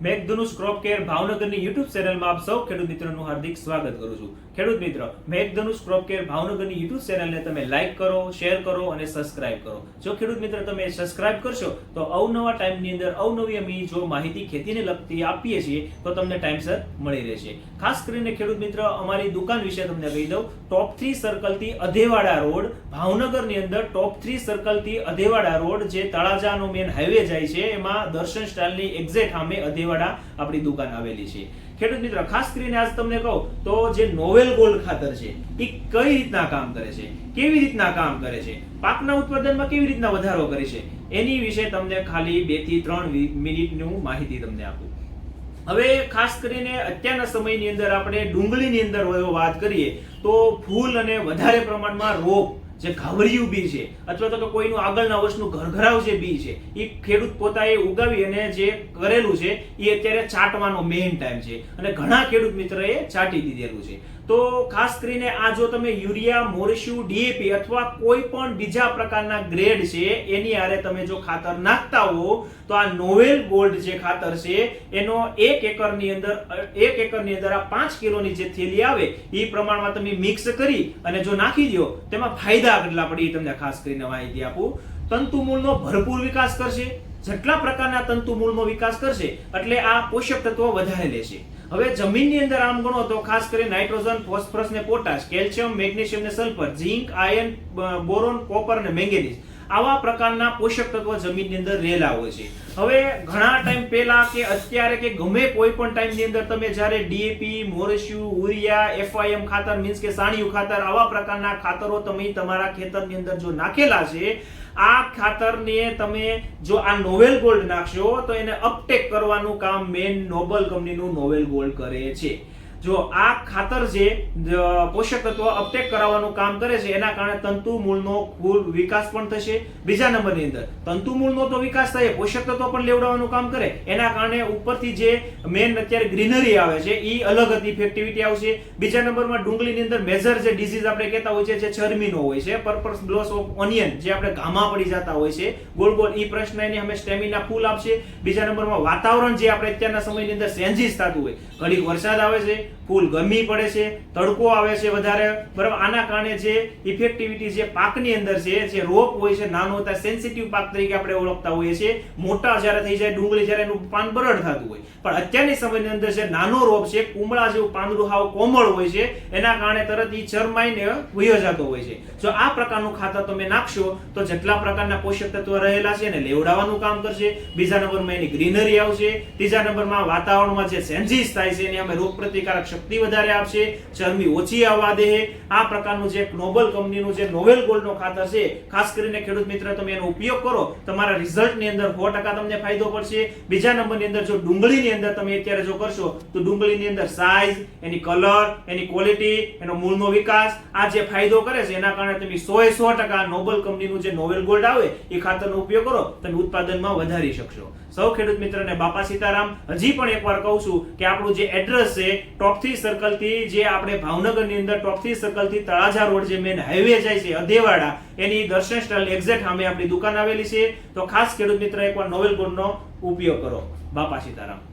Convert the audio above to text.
મેઘધનુષ crop care ભાવનગરની YouTube ચેનલમાં આપ સૌ ખેડૂત મિત્રોનું હાર્દિક સ્વાગત કરું છું. ખેડૂત મિત્ર, મેઘધનુષ ક્રોપ કેર ભાવનગરની યુટ્યુબ ચેનલને તમે લાઈક કરો શેર કરો અને સબસ્ક્રાઇબ કરો. જો ખેડૂત મિત્ર તમે સબસ્ક્રાઇબ કરશો, તો અવનવા ટાઈમની અંદર અવનવી અમે જો માહિતી ખેતીને લગતી આપીએ છીએ, તો તમને ટાઈમસર મળી રહેશે. ખાસ કરીને ખેડૂત મિત્ર, અમારી દુકાન વિશે તમને કહી દઉં. ટોપ થ્રી સર્કલથી અધેવાડા રોડ, ભાવનગરની અંદર ટોપ થ્રી સર્કલથી અધેવાડા રોડ જે તળાજાનો મેન હાઈવે જાય છે, એમાં દર્શન સ્ટાઇલની એક્ઝેક્ટ સામે અધેવાડા આપણી દુકાન આવેલી છે. ખેડૂત મિત્રો, ખાસ કરીને આજ તમને કહું તો જે નોવેલ ગોલ્ડ ખાતર છે એ કઈ રીતના કામ કરે છે? કેવી રીતના કામ કરે છે? પાકના ઉત્પાદનમાં કેવી રીતના વધારો કરે છે? એની વિશે તમને ખાલી બેથી ત્રણ મિનિટનું માહિતી તમને આપું. હવે ખાસ કરીને અત્યારના સમયની અંદર આપણે ડુંગળીની અંદર વાત કરીએ તો ફૂલ અને વધારે પ્રમાણમાં રોગ જે ઘાવરિયું બી છે, અથવા તો કોઈનું આગળના વર્ષનું ઘરઘરાવ જે બી છે એ ખેડૂત પોતાએ ઉગાવી અને જે કરેલું છે એ અત્યારે ચાટવાનો મેઇન ટાઈમ છે. અને ઘણા ખેડૂત મિત્રએ ચાટી દીધેલું છે. તો ખાસ કરીને આ જો તમે યુરિયા મોરેશિયુ ડીએપી અથવા કોઈ પણ બીજા પ્રકારના ગ્રેડ છે, એની આરે તમે જો ખાતર નાખતા હો, તો આ નોવેલ ગોલ્ડ જે ખાતર છે, એનો એક એકરની અંદર, એક એકરની અંદર આ પાંચ કિલોની જે થેલી આવે એ પ્રમાણમાં તમે મિક્સ કરી અને જો નાખી દો તેમાં ફાયદા કેટલા પડે એ તમને ખાસ કરીને માહિતી આપું. તંતુમૂળનો ભરપૂર વિકાસ કરશે, જેટલા પ્રકારના તંતુમૂળનો વિકાસ કરશે, એટલે આ પોષક તત્વો વધારે લેશે. હવે જમીનની અંદર આમ ગણો તો ખાસ કરી નાઇટ્રોજન, ફોસ્ફરસ ને પોટાશ, કેલ્શિયમ, મેગ્નેશિયમ ને sulphur, zinc iron boron, copper અને મેંગેનીઝ. આવા પ્રકારના પોષક તત્વો જમીનની અંદર રહેલા હોય છે. હવે ઘણા ટાઈમ પહેલા કે અત્યારે કે ગમે કોઈ પણ ટાઈમની અંદર તમે જ્યારે ડીએપી મોરેશિયુ ઉરિયા એફઆઈએમ ખાતર, મીન્સ કે સાણિયું ખાતર, આવા પ્રકારના ખાતરો તમે તમારા ખેતરની અંદર જો નાખેલા છે, આ ખાતરને તમે જો આ નોવેલ ગોલ્ડ નાખશો, તો એને અપટેક કરવાનું કામ મેન નોબલ કંપનીનું નોવેલ ગોલ્ડ કરે છે. જો આ ખાતર જે પોષક તત્વ અપટેક કરાવવાનું કામ કરે છે, એના કારણે તંતુ મૂળનો ફૂલ વિકાસ પણ થશે. બીજા નંબરની અંદર, તંતુ મૂળનો તો વિકાસ થાય, પોષક તત્વ પણ લેવડાવવાનું કામ કરે. એના કારણે ઉપરથી જે મેન અત્યારે ગ્રીનરી આવે છે એ અલગ જ ઇફેક્ટિવિટી આવશે. બીજા નંબરમાં ડુંગળીની અંદર મેજર જે ડિસીઝ આપણે કહેતા હોય છે, જે ચરમીનો હોય છે પર્પસ બ્લોસ ઓફ ઓનિયન જે આપણે ઘામાં પડી જતા હોય છે, ગોળ ગોળ એ પ્રશ્ન એની અમે સ્ટેમિના ફૂલ આપશે. બીજા નંબરમાં વાતાવરણ જે આપણે અત્યારના સમયની અંદર ચેન્જીસ થતું હોય, ઘડીક વરસાદ આવે છે ફૂલ ગમી પડે છે, તડકો આવે છે વધારે. બરાબર? આના કારણે જે ઇફેક્ટિવિટી જે પાકની અંદર છે જે રોપ હોય છે, નાનો હતા સેન્સિટિવ પાક તરીકે આપણે ઓળખતા હોઈએ છીએ. મોટા જ્યારે થઈ જાય, ડુંગળી જ્યારે એનું પાન બરડ થતું હોય. પણ અત્યારની સમયની અંદર જે નાનો રોપ છે, કુમળા જેવું પાંદડું હાવ કોમળ હોય છે, એના કારણે તરત ઈ ચરમાઈને વયો જતો હોય છે. જો આ પ્રકારનું ખાતર તમે નાખશો, તો જેટલા પ્રકારના પોષક તત્વો રહેલા છે એને લેવડાવવાનું કામ કરશે. બીજા નંબરમાં એની ગ્રીનરી આવશે. ત્રીજા નંબરમાં વાતાવરણમાં જે ચેન્જીસ થાય છે, એને અમે રોગ પ્રતિકારક શક્તિ વધારે આપશે, ચરબી ઓછી આવવા દે આ પ્રકારનું જે નોબલ કંપનીનું જે નોવેલ ગોલ્ડનો ખાતર છે, ખાસ કરીને ખેડૂત મિત્ર, તમે એનો ઉપયોગ કરો, તમારા રિઝલ્ટની અંદર સો ટકા તમને ફાયદો પડશે. બીજા નંબરની અંદર જો ડુંગળીની અંદર તમે અત્યારે જો કરશો, તો ડુંગળીની અંદર સાઇઝ એની કલર એની ક્વોલિટી એનો મૂળનો વિકાસ, આ જે ફાયદો કરે છે, એના કારણે તમે સો એ સો ટકા નોબલ કંપનીનું જે નોવેલ ગોલ્ડ આવે, એ ખાતરનો ઉપયોગ કરો, તમે ઉત્પાદનમાં વધારી શકશો. સૌ ખેડૂત મિત્રને બાપા સીતારામ, હજી પણ એકવાર કહું છું કે આપણું જે એડ્રેસ છે ટોપ થ્રી સર્કલથી જે આપણે ભાવનગરની અંદર ટોપ થ્રી સર્કલથી તળાજા રોડ જે મેન હાઈવે જાય છે, અધેવાડા, એની દર્શન સ્ટાઇલ એક્ઝેક્ટ સામે આપણી દુકાન આવેલી છે. તો ખાસ ખેડૂત મિત્ર, એકવાર નોવેલ ગોલ્ડનો ઉપયોગ કરો. બાપા સીતારામ.